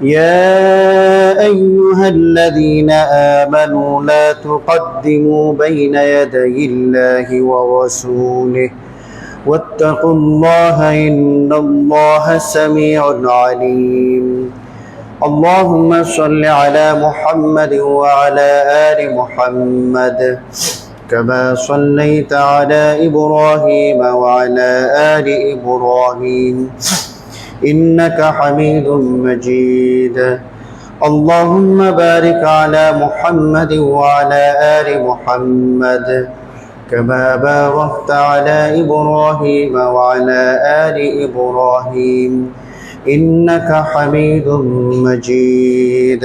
يا أيها الذين آمنوا لا تقدموا بين يدي الله ورسوله. واتقوا الله إن الله سميع عليم. اللهم صل على محمد وعلى آل محمد كما صليت على إبراهيم وعلى آل إبراهيم. انك حميد مجيد اللهم بارك على محمد وعلى ال محمد كما باركت على ابراهيم وعلى ال ابراهيم انك حميد مجيد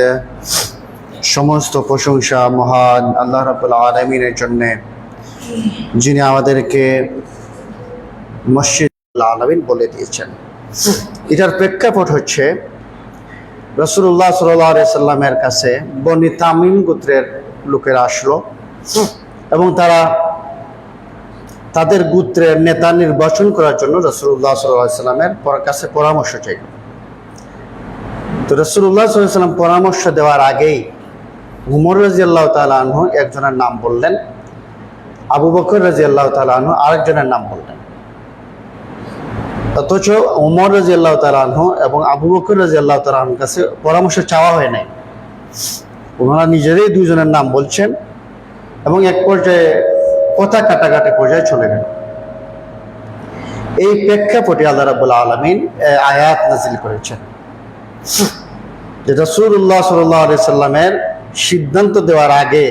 সমস্ত প্রশংসা মহান আল্লাহ রাবুল আলমিনের জন্যে যিনি আমাদেরকে মসজিদ আলমিন বলে দিয়েছেন এটার প্রেক্ষাপট হচ্ছে রসুল্লাহ সাল্লামের কাছে বনি তামিম গোত্রের লোকেরা আসলো। এবং তারা তাদের গোত্রের নেতা নির্বাচন করার জন্য রসুল্লাহ সাল্লামের কাছে পরামর্শ চাইল তো রসুল্লাহ সাল্লাম পরামর্শ দেওয়ার আগেই উমর রাজি আল্লাহ একজনের নাম বললেন, আবু বকর রাজি আল্লাহ আরেকজনের নাম বললেন। অথচ উমর রাজি আল্লাহ তালু এবং আবু বকর রাজি আল্লাহ তালুর কাছে পরামর্শ চাওয়া হয় নাই। ওনারা নিজেরাই দুজনের নাম বলছেন এবং এক পর্যায়ে কথা কাটাকাটি পর্যায়ে চলে গেল। এই প্রেক্ষাপটে আল্লাহ রাবুল আলমিন আয়াত নাজিল করেছেন। যে রসুল্লাহ সাল্লাহ সাল্লামের সিদ্ধান্ত দেওয়ার আগে,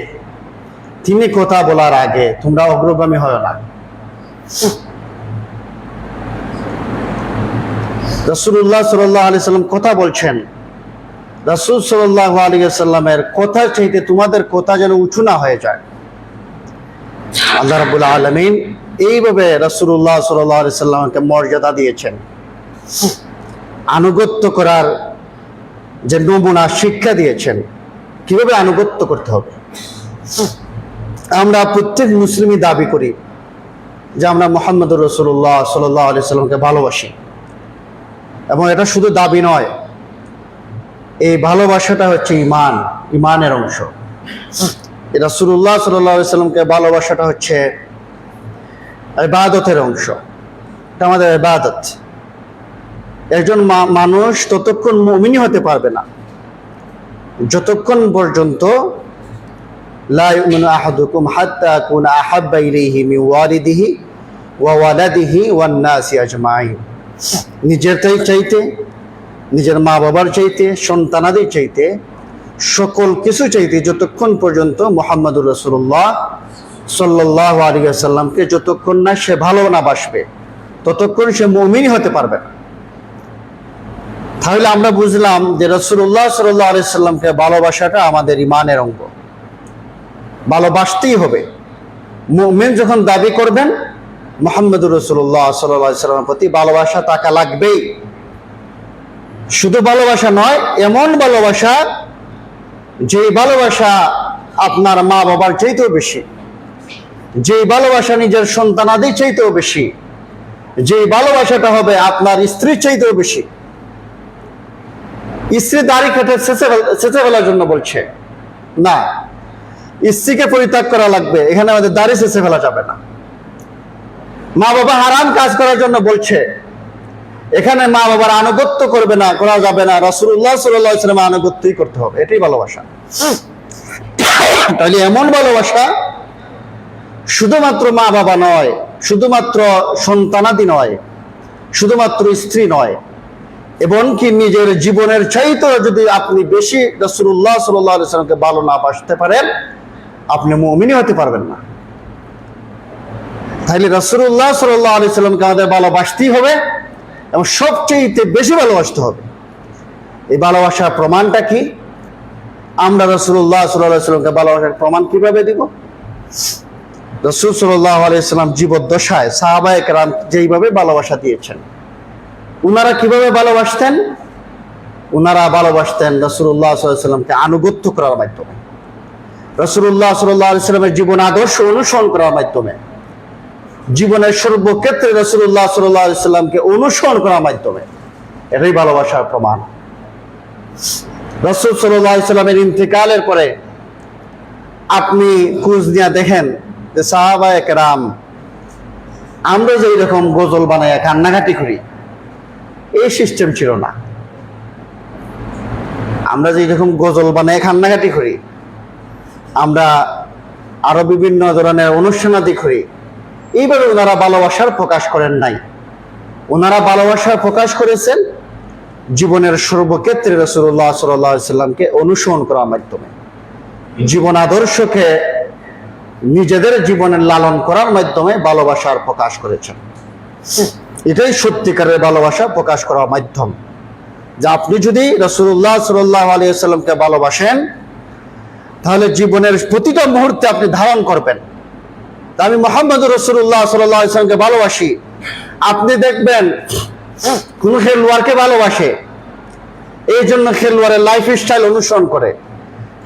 তিনি কথা বলার আগে তোমরা অগ্রগামী হয় না। রসুল্লাহ সাল্লাহ আলি সাল্লাম কথা বলছেন। রসুল সাল্লাহ আলী সাল্লামের কথা চাইতে তোমাদের কথা যেন উঁচু না হয়ে যায়। আল্লাহ রাবুল আলমিন এইভাবে রসুল্লাহ সাল্লাহ আলি সাল্লামকে মর্যাদা দিয়েছেন। আনুগত্য করার যে নমুনা শিক্ষা দিয়েছেন, কীভাবে আনুগত্য করতে হবে? আমরা প্রত্যেক মুসলিমই দাবি করি যে আমরা মোহাম্মদ রসুল্লাহ সাল্লাহ আলি সাল্লামকে ভালোবাসি। এবং এটা শুধু দাবি নয়, এই ভালোবাসাটা হচ্ছে ইমান ইমানের অংশ। রসুল্লাহ সাল্লাহ সাল্লামকে ভালোবাসাটা হচ্ছে ইবাদতের অংশ। এটা আমাদের ইবাদত। একজন মানুষ ততক্ষণ মমিনী হতে পারবে না, যতক্ষণ পর্যন্ত আহাদুকুম হাত্তা ওয়ালিদিহি ওয়া ওয়ালাদিহি ওয়ান নাসি আজমাইন। নিজের চাইতে, নিজের মা বাবার চাইতে, সন্তানাদের চাইতে, সকল কিছু চাইতে যতক্ষণ পর্যন্ত মোহাম্মদুর রসুল্লাহ সাল্লাহ আলী সাল্লামকে যতক্ষণ না সে ভালো না বাসবে, ততক্ষণ সে মমিনী হতে পারবে তাহলে আমরা বুঝলাম যে রসুল্লাহ সাল্লাহ আলি সাল্লামকে ভালোবাসাটা আমাদের ইমানের অঙ্গ। ভালোবাসতেই হবে। মুমিন যখন দাবি করবেন মোহাম্মদুর রসুল্লাহ সাল্লাহ সাল্লামের প্রতি ভালোবাসা টাকা লাগবেই। শুধু ভালোবাসা নয়, এমন ভালোবাসা যে ভালোবাসা আপনার মা বাবার চাইতেও বেশি যে ভালোবাসা নিজের সন্তানাদের চাইতেও বেশি যে ভালোবাসাটা হবে আপনার স্ত্রীর চাইতেও বেশি। স্ত্রী দাড়ি কেটে চেঁচে ফেলার জন্য বলছে, না, স্ত্রীকে পরিত্যাগ করা লাগবে, এখানে আমাদের দাড়ি চেঁচে ফেলা যাবে না। মা বাবা হারাম কাজ করার জন্য বলছে। এখানে মা বাবার আনুগত্য করবে না, করা যাবে না। রসুল্লাহ সাল্লামের আনুগত্যই করতে হবে, এটাই ভালোবাসা। তাহলে এমন ভালোবাসা শুধুমাত্র মা বাবা নয়, শুধুমাত্র সন্তানাদি নয়, শুধুমাত্র স্ত্রী নয়, এমনকি নিজের জীবনের চাইতেও যদি আপনি বেশি রসুল্লাহ সাল্লামকে ভালো না বাসতে পারেন, আপনি মমিনই হতে পারবেন না। তাহলে রসুল্লাহ সাল্লাহ আলি সাল্লামকে আমাদের ভালোবাসতেই হবে এবং সবচেয়ে বেশি ভালোবাসতে হবে। এই ভালোবাসার প্রমাণটা কি? আমরা রসুল্লাহ সাল্লাহ সাল্লামকে ভালোবাসার প্রমাণ কীভাবে দিব? রসুল সাল্লাহ আলাইসাল্লাম জীবদ্দশায় সাহাবায়ক রাম যেইভাবে ভালোবাসা দিয়েছেন, উনারা কীভাবে ভালোবাসতেন? উনারা ভালোবাসতেন রসুল্লাহ সাল্লামকে আনুগত্য করার মাধ্যমে রসুল্লাহ সাল্লাহ আলাইস্লামের জীবন আদর্শ অনুসরণ করার মাধ্যমে। জীবনের সর্বক্ষেত্রে রসুল্লাহ সাল্লাহ আলাইস্লামকে অনুসরণ করার মাধ্যমে। এটাই ভালোবাসার প্রমাণ। রসুল সাল্লামের ইন্তেকালের পরে আপনি খোঁজ নিয়ে দেখেন যে সাহাবা রাম আমরা যে এরকম গজল বানাই কান্নাকাটি করি, এই সিস্টেম ছিল না। আমরা যে এরকম গজল বানাই কান্নাকাটি করি, আমরা আরও বিভিন্ন ধরনের অনুষ্ঠানাদি করি এইভাবে ওনারা ভালোবাসার প্রকাশ করেন নাই। ওনারা ভালোবাসার প্রকাশ করেছেন জীবনের সর্বক্ষেত্রে রসুল্লাহ সাল্লামকে অনুসরণ করার মাধ্যমে। জীবন আদর্শকে নিজেদের জীবনের লালন করার মাধ্যমে ভালোবাসার প্রকাশ করেছেন। এটাই সত্যিকারের ভালোবাসা প্রকাশ করার মাধ্যম। যে আপনি যদি রসুল্লাহ সাল্লাহ আলিয়া সাল্লামকে ভালোবাসেন, তাহলে জীবনের প্রতিটা মুহূর্তে আপনি ধারণ করবেন। আমি মোহাম্মদ রসুল্লাহ সাল্লাহ ভালোবাসি। আপনি দেখবেন কোন খেলোয়াড়কে ভালোবাসে। এই জন্য খেলোয়াড়ের লাইফ স্টাইল অনুসরণ করে।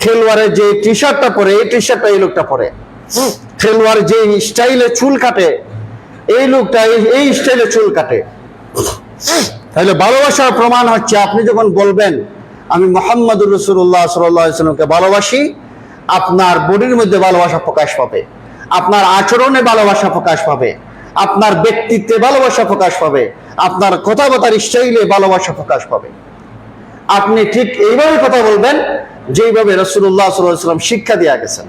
খেলোয়াড়ের যে টি শার্টটা পরে, এই টি শার্টটা এই লোকটা পরে। খেলোয়াড় যে স্টাইলে চুল কাটে, এই লোকটা এই- স্টাইলে চুল কাটে। তাহলে ভালোবাসার প্রমাণ হচ্ছে, আপনি যখন বলবেন, আমি মোহাম্মদুর রসুল্লাহ সাল্লামকে ভালোবাসি, আপনার বডির মধ্যে ভালোবাসা প্রকাশ পাবে। আপনার আচরণে ভালোবাসা প্রকাশ পাবে। আপনার ব্যক্তিত্বে ভালোবাসা প্রকাশ পাবে। আপনার কথাবার্তার স্টাইলে ভালোবাসা প্রকাশ পাবে। আপনি ঠিক এইভাবে কথা বলবেন যেইভাবে রসুল্লাহ সাল্লাম শিক্ষা দিয়ে গেছেন।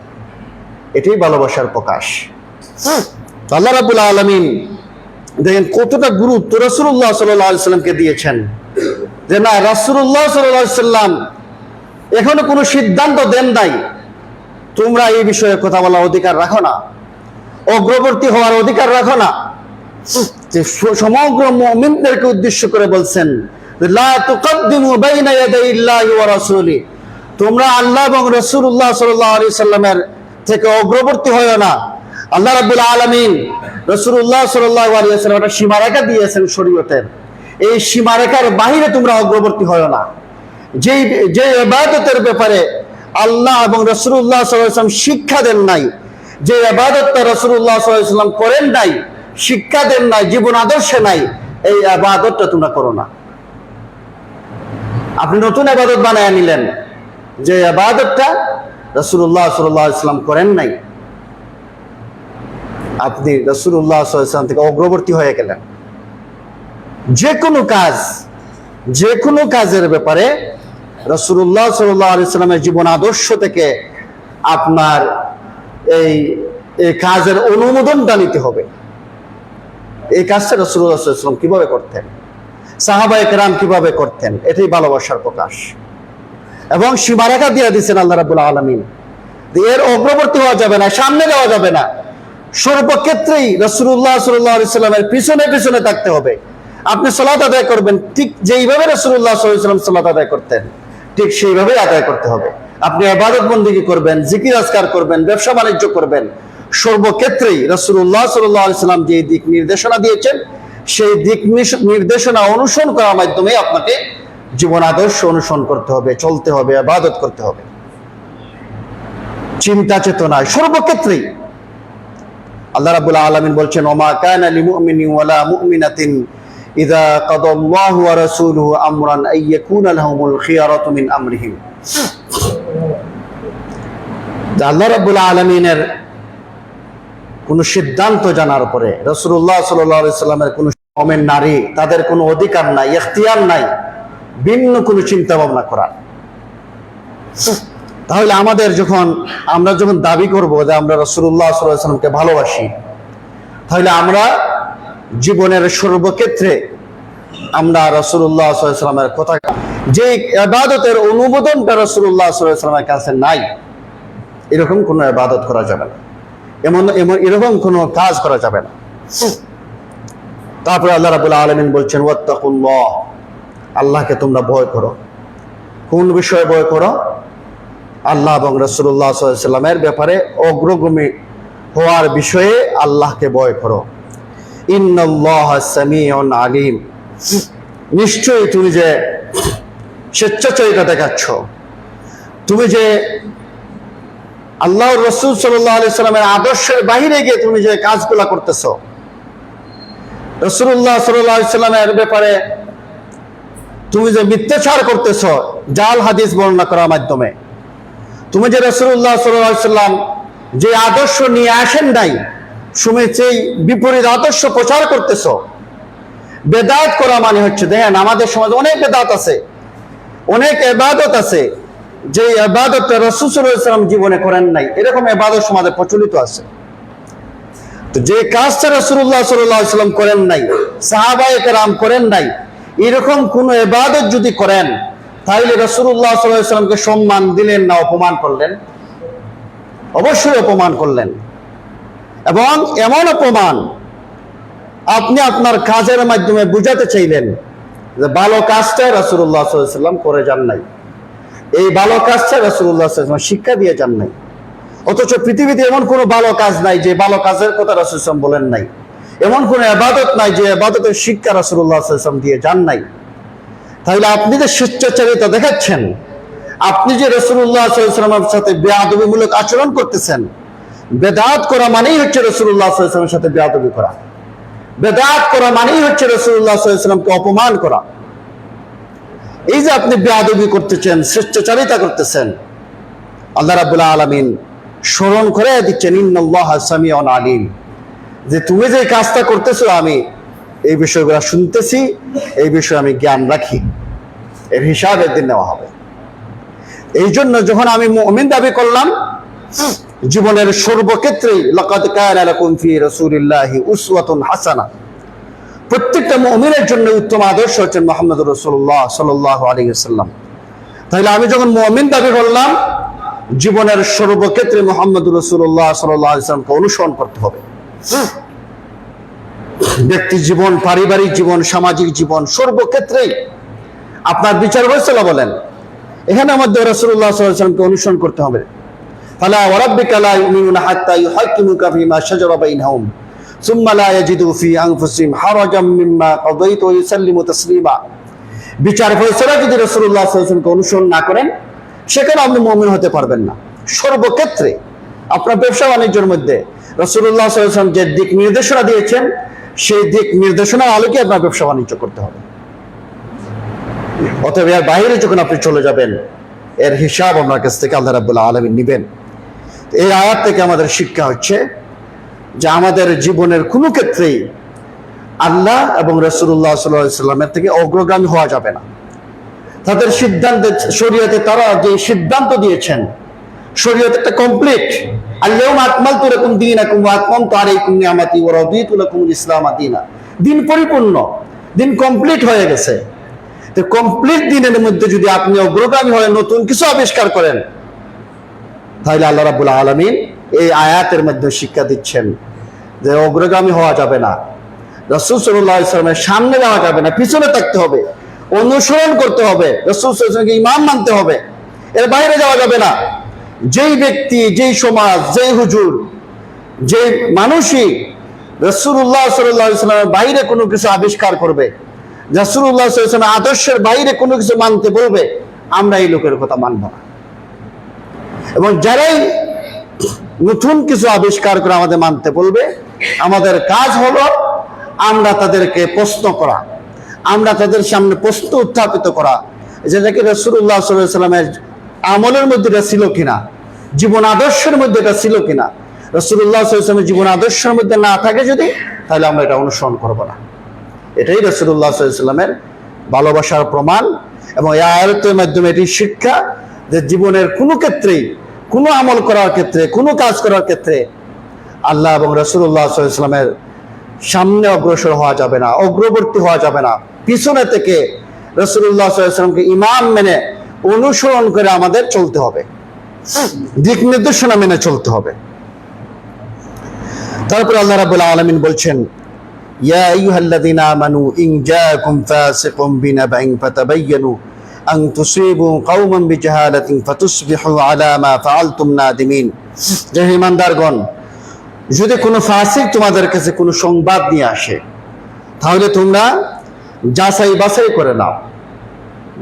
এটাই ভালোবাসার প্রকাশ। তো আল্লাহ রাবুল আলমিন দেখেন কতটা গুরুত্ব রসুল্লাহ সাল্লামকে দিয়েছেন। যে না রসুল্লাহ সাল্লাম এখনও কোনো সিদ্ধান্ত দেন নাই। তোমরা এই বিষয়ে কথা বলার অধিকার রাখো না। অগ্রবর্তী হওয়ার অধিকার রাখো না। যে সমগ্র মুমিনদেরকে উদ্দেশ্য করে বলছেন তোমরা আল্লাহ এবং রাসূলুল্লাহ সাল্লাল্লাহু সাল্লামের থেকে অগ্রবর্তী হয়ো না। আল্লাহ রাব্বুল আলামিন রাসূলুল্লাহ সাল্লাল্লাহু আলাইহি সাল্লাম একটা সীমারেখা দিয়েছেন শরীয়তের। এই সীমারেখার বাহিরে তোমরা অগ্রবর্তী হয়ো না। যেই যে ইবাদতের ব্যাপারে আল্লাহ এবং রসুল্লাহ সাল্লাম শিক্ষা দেন নাই। যে আবাদতটা রসুল্লাহ সাল্লাম করেন নাই, শিক্ষা দেন নাই, জীবন আদর্শে নাই, এই আবাদতটা তোমরা করো না। আপনি নতুন আবাদত বানায় নিলেন যে আবাদতটা রসুল্লাহ সাল্লাহ ইসলাম করেন নাই। আপনি রসুল্লাহ সাল্লাম থেকে অগ্রবর্তী হয়ে গেলেন। যে কোনো কাজ, যে কোনো কাজের ব্যাপারে রসুল্লাহ সাল্লাহ আলিয়াল্লামের জীবন আদর্শ থেকে আপনার এই এই কাজের অনুমোদনটা নিতে হবে। এই কাজটা রসুল্লাহ সাল্লাম কীভাবে করতেন? সাহাবা একরাম কীভাবে করতেন? এটাই ভালোবাসার প্রকাশ। এবং সীমারেখা দিয়ে দিচ্ছেন আল্লাহ রাবুল আলমিন। এর অগ্রবর্তী হওয়া যাবে না, সামনে যাওয়া যাবে না। সর্বক্ষেত্রেই রসুল্লাহ সাল্লাহ সাল্লামের পিছনে পিছনে থাকতে হবে। আপনি সলাত আদায় করবেন, ঠিক যেইভাবে রসুল্লাহ সাল্লাম সলাত আদায় করতেন। ঠিক সেইভাবে আদায় করতে হবে। আপনি আবাদত বন্দিগি করবেন, জিকির আজকার করবেন, ব্যবসা বাণিজ্য করবেন। সর্বক্ষেত্রেই রসুল্লাহ সাল্লাম যে দিক নির্দেশনা দিয়েছেন, সেই দিক নির্দেশনা অনুসরণ করার মাধ্যমে আপনাকে জীবন আদর্শ অনুসরণ করতে হবে, চলতে হবে, আবাদত করতে হবে। চিন্তা চেতনায় সর্বক্ষেত্রেই। আল্লাহ রাব্বুল আলামিন বলছেন, ওমা লিমুমিনিন ওয়ালা মুমিনাতিন ইযা কাদাল্লাহু ওয়া রাসূলুহু আমরান আই ইয়াকুনা লাহুমুল খিয়ারাতু মিন আমরিহিম। আল্লাহ রাব্বুল আলামিনের কোন সিদ্ধান্ত জানার পরে আলাইহি সাল্লামের কোন কমের নারী, তাদের কোনো অধিকার নাই, ইখতিয়ার নাই, ভিন্ন কোনো চিন্তা ভাবনা করার। তাহলে আমাদের যখন, আমরা যখন দাবি করব যে আমরা রসুল্লাহ সাল্লামকে ভালোবাসি, তাহলে আমরা জীবনের সর্বক্ষেত্রে আমরা রসুল্লাহ সাল্লামের কথা যে আবাদতের অনুমোদনটা রসুল্লাহ সাল্লামের কাছে নাই, এরকম কোনো আবাদত করা যাবে না। এমন এমন, এরকম কোনো কাজ করা যাবে না। তারপরে আল্লাহ রাবুল আলমিন বলছেন, ওয়াত্তাকুল্লাহ, আল্লাহকে তোমরা ভয় করো। কোন বিষয়ে ভয় করো? আল্লাহ এবং রসুল্লাহ সাল্লামের ব্যাপারে অগ্রগমী হওয়ার বিষয়ে আল্লাহকে ভয় করো। আলিম। নিশ্চয়ই তুমি যে স্বেচ্ছাচারিতা দেখাচ্ছ। তুমি যে আল্লাহ রসুল সাল্লামের আদর্শের বাহিরে গিয়ে তুমি যে কাজগুলা করতেছ। রসুল্লাহ সাল্লাহ সাল্লামের ব্যাপারে তুমি যে মিথ্যাচার করতেছ, জাল হাদিস বর্ণনা করার মাধ্যমে। তুমি যে রসুল্লাহ সাল্লাম যে আদর্শ নিয়ে আসেন নাই সেই বিপরীত আদর্শ প্রচার করতেছ। বেদাত করা মানে হচ্ছে, দেখেন, আমাদের সমাজে অনেক বেদাত আছে, অনেক এবাদত আছে, যে এবাদতটা রসুলাম জীবনে করেন নাই, এরকম এবাদত সমাজে প্রচলিত আছে। তো যে কাজটা রসুল্লাহ সাল্লাম করেন নাই, সাহাবায়ে কেরাম করেন নাই, এরকম কোন এবাদত যদি করেন, তাহলে রসুল্লাহ সাল্লামকে সম্মান দিলেন না, অপমান করলেন? অবশ্যই অপমান করলেন। এবং এমন অপমান আপনি আপনার কাজের মাধ্যমে বুঝাতে চাইলেন যে ভালো কাজটাই রসুল্লাহ সাল্লাম করে যান নাই। এই ভালো কাজটা রসুল্লাহ সাল্লাম শিক্ষা দিয়ে যান নাই। অথচ পৃথিবীতে এমন কোনো ভালো কাজ নাই যে ভালো কাজের কথা রসুলাম বলেন নাই। এমন কোনো আবাদত নাই যে আবাদতের শিক্ষা রসুল্লাহ সাল্লাম দিয়ে যান নাই। তাহলে আপনি যে স্বেচ্ছাচারিতা দেখাচ্ছেন, আপনি যে রসুল্লাহ সাল্লামের সাথে বেআদবিমূলক আচরণ করতেছেন বেদাত করা মানেই হচ্ছে রসুল্লাহ সাল্লামের সাথে বেআদবি করা। বেদাত করা মানেই হচ্ছে রসুল্লাহ সাল্লামকে অপমান করা। এই যে আপনি বেআদবি করতেছেন, স্বেচ্ছাচারিতা করতেছেন, আল্লাহ রাবুল্লাহ আলমিন স্মরণ করে দিচ্ছেন ইন্নআল্লাহ সামিউন আলিম। যে তুমি যে কাজটা করতেছো, আমি এই বিষয়গুলো শুনতেছি, এই বিষয়ে আমি জ্ঞান রাখি। এর হিসাব একদিন নেওয়া হবে। এই জন্য যখন আমি মুমিন দাবি করলাম জীবনের উসওয়াতুন হাসানা। প্রত্যেকটা মুমিনের জন্য উত্তম আদর্শ হচ্ছেন মোহাম্মদ রসুল্লাহ সাল্লাল্লাহু আলাইহি ওয়াসাল্লাম। তাহলে আমি যখন মুমিন দাবি করলাম, জীবনের সর্বক্ষেত্রে মোহাম্মদ রসুল্লাহ আলাইহি অনুসরণ করতে হবে। ব্যক্তি জীবন, পারিবারিক জীবন, সামাজিক জীবন সর্বক্ষেত্রেই আপনার বিচার ফয়সলা বলেন। এখানে আমাদের রসুল্লাহ সাল্লামকে অনুসরণ করতে হবে। বিচার যদি অনুসরণ না করেন, সেখানে আপনি হতে পারবেন না। সর্বক্ষেত্রে আপনার ব্যবসা বাণিজ্যের মধ্যে রসুল্লাহ সাল্লাম যে দিক নির্দেশনা দিয়েছেন, সেই দিক নির্দেশনার আলোকে আপনার ব্যবসা বাণিজ্য করতে হবে। অতএব বাইরে যখন আপনি চলে যাবেন, এর হিসাব আপনার কাছ থেকে আল্লাহ রাবুল্লাহ আলমিন নিবেন। এই আয়াত থেকে আমাদের শিক্ষা হচ্ছে যে আমাদের জীবনের কোনো ক্ষেত্রেই আল্লাহ এবং রসুল্লাহ সাল্লামের থেকে অগ্রগামী হওয়া যাবে না। তাদের সিদ্ধান্তে, শরীয়তে তারা যে সিদ্ধান্ত দিয়েছেন, শরীয়ত একটা কমপ্লিট আল্লাহুম আকমাল তু লাকুম দীনাকুম ওয়া আতমামতু আলাইকুম নিআমাতি ওয়া রাদিতু লাকুমুল ইসলাম দীনা। দিন পরিপূর্ণ, দিন কমপ্লিট হয়ে গেছে। তো কমপ্লিট দিনের মধ্যে যদি আপনি অগ্রগামী হয়ে নতুন কিছু আবিষ্কার করেন তাহলে আল্লাহ রাব্বুল আলামিন এই আয়াতের মধ্যে শিক্ষা দিচ্ছেন যে অগ্রগামী হওয়া যাবে না। রসুল সাল্লাহ ইসলামের সামনে যাওয়া যাবে না, পিছনে থাকতে হবে, অনুসরণ করতে হবে, রসুল সাল্লামকে ইমাম মানতে হবে, এর বাইরে যাওয়া যাবে না। যেই ব্যক্তি, যেই সমাজ, যেই হুজুর যে মানুষই রসুল্লাহ সাল্লাহ বাইরে কোনো কিছু আবিষ্কার করবে রসুল্লাহ সাল্লামের আদর্শের বাইরে কোনো কিছু মানতে বলবে, আমরা এই লোকের কথা মানব না। এবং যারাই নতুন কিছু আবিষ্কার করে আমাদের মানতে বলবে, আমাদের কাজ হলো আমরা তাদেরকে প্রশ্ন করা, আমরা তাদের সামনে প্রশ্ন উত্থাপিত করা। যেটাকে রসুল্লাহ সাল্লামের আমলের মধ্যে এটা ছিল কিনা, জীবন আদর্শের মধ্যে এটা ছিল কিনা? রসুল্লাহ সাল্লামের জীবন আদর্শের মধ্যে না থাকে যদি, তাহলে আমরা এটা অনুসরণ করব না। এটাই রসুল্লাহ সাল্লামের ভালোবাসার প্রমাণ এবং এই আয়াতের মাধ্যমে এটি শিক্ষা যে জীবনের কোনো ক্ষেত্রেই কোনো আমল করার ক্ষেত্রে, কোনো কাজ করার ক্ষেত্রে আল্লাহ এবং রসুল্লাহ সাল্লামের সামনে অগ্রসর হওয়া যাবে না, অগ্রবর্তী হওয়া যাবে না। পিছনে থেকে রসুল্লাহ সাল্লামকে ইমাম মেনে অনুসরণ করে আমাদের চলতে হবে। দিক নির্দেশনা মেনে চলতে হবে। তারপর আল্লাহ রাবুল আলমিন বলছেন, ইয়া আইয়ুহাল্লাযীনা আমানু ইন জাআকুম ফাসিকুম বিনাবাইন ফাতাবায়ানু আন তুসিবু কওমান বিজাহালাতিন ফাতুসবিহু আলা মা ফাআলতুম নাদিমিন যে ঈমানদারগণ যদি কোনো ফাসিক তোমাদের কাছে কোনো সংবাদ নিয়ে আসে, তাহলে তোমরা যাচাই বাছাই করে নাও।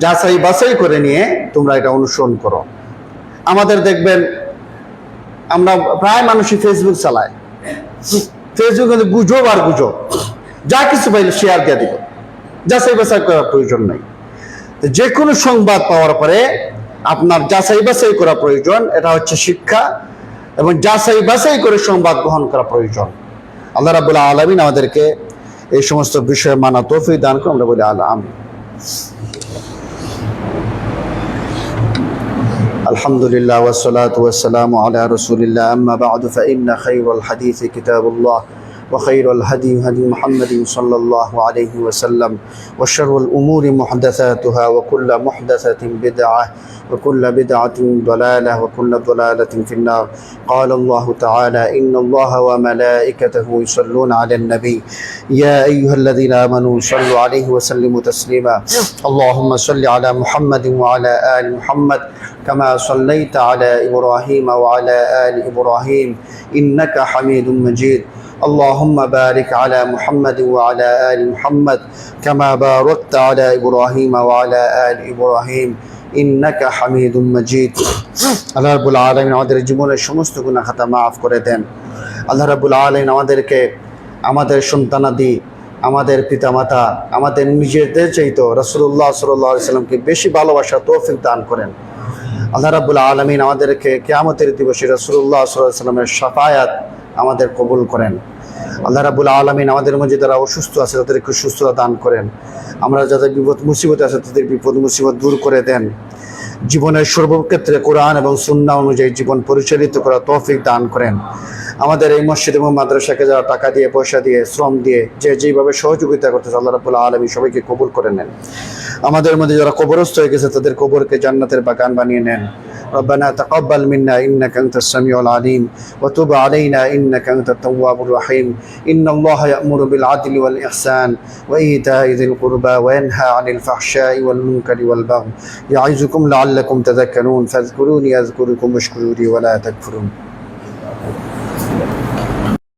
যাচাই বাছাই করে নিয়ে তোমরা এটা অনুসরণ করো। আমাদের দেখবেন, আমরা প্রায় মানুষই ফেসবুক চালায় ফেসবুক গুজব আর গুজব। যা কিছু পাইলে শেয়ার দিয়ে দিব। যাচাই বাছাই করার প্রয়োজন নেই। যে কোনো সংবাদ পাওয়ার পরে আপনার যাচাই বাছাই করা প্রয়োজন এটা হচ্ছে শিক্ষা এবং যাচাই বাছাই করে সংবাদ গ্রহণ করা প্রয়োজন আল্লাহ রাবুল্লাহ আলমিন আমাদেরকে এই সমস্ত বিষয়ে মানা তৌফিক দান করে আমরা বলি আল্লাহ আমি الحمد لله والصلاة والسلام على رسول الله أما بعد فإن خير الحديث كتاب الله وخير الهدي هدي محمد صلى الله عليه وسلم وشر الأمور محدثاتها وكل محدثة بدعة وكل بدعة ضلالة وكل ضلالة في النار. قال الله تعالى إن الله وملائكته يصلون على النبي. يا أيها الذين آمنوا صلوا عليه وسلموا تسليما. اللهم صل على محمد وعلى آل محمد كما صليت على إبراهيم وعلى آل إبراهيم إنك حميد مجيد. اللهم بارك على محمد وعلى آل محمد كما باركت على إبراهيم وعلى آل إبراهيم ইন্নাকা হামিদুম মজিদ আল্লাহ রাব্বুল আলামিন আমাদের জীবনের সমস্ত গুনাহ খাতা মাফ করে দেন আল্লাহ রাব্বুল আলামিন আমাদেরকে আমাদের সন্তানাদি আমাদের পিতামাতা আমাদের নিজেদের চাইতো রাসূলুল্লাহ সাল্লাল্লাহু আলাইহি সাল্লামকে বেশি ভালোবাসা তৌফিক দান করেন আল্লাহ রাব্বুল আলামিন আমাদেরকে কিয়ামতের দিবসে রাসূলুল্লাহ সাল্লাল্লাহু আলাইহি সাল্লামের শাফায়াত আমাদের কবুল করেন আল্লাহ রাবুল আলমিন আমাদের মধ্যে যারা অসুস্থ আছে, তাদেরকে সুস্থতা দান করেন। আমরা যাদের বিপদ, মুসিবত আছে, তাদের বিপদ, মুসিবত দূর করে দেন। জীবনের সর্বক্ষেত্রে কোরআন এবং সুন্না অনুযায়ী জীবন পরিচালিত করা তৌফিক দান করেন। আমাদের এই মসজিদ এবং মাদ্রাসাকে যারা টাকা দিয়ে, পয়সা দিয়ে, শ্রম দিয়ে, যে যেভাবে সহযোগিতা করতেছে, আল্লাহ রাবুল আলমী সবাইকে কবুল করে নেন। আমাদের মধ্যে যারা কবরস্থ হয়ে গেছে, তাদের কবরকে জান্নাতের বাগান বানিয়ে নেন। ربنا تقبل منا إنك أنت السميع العليم وتب علينا إنك أنت التواب الرحيم إن الله يأمر بالعدل والإحسان وإيتاء ذي القربى وينهى عن الفحشاء والمنكر والبغي يعظكم لعلكم تذكرون فاذكروني أذكركم واشكروا لي ولا تكفرون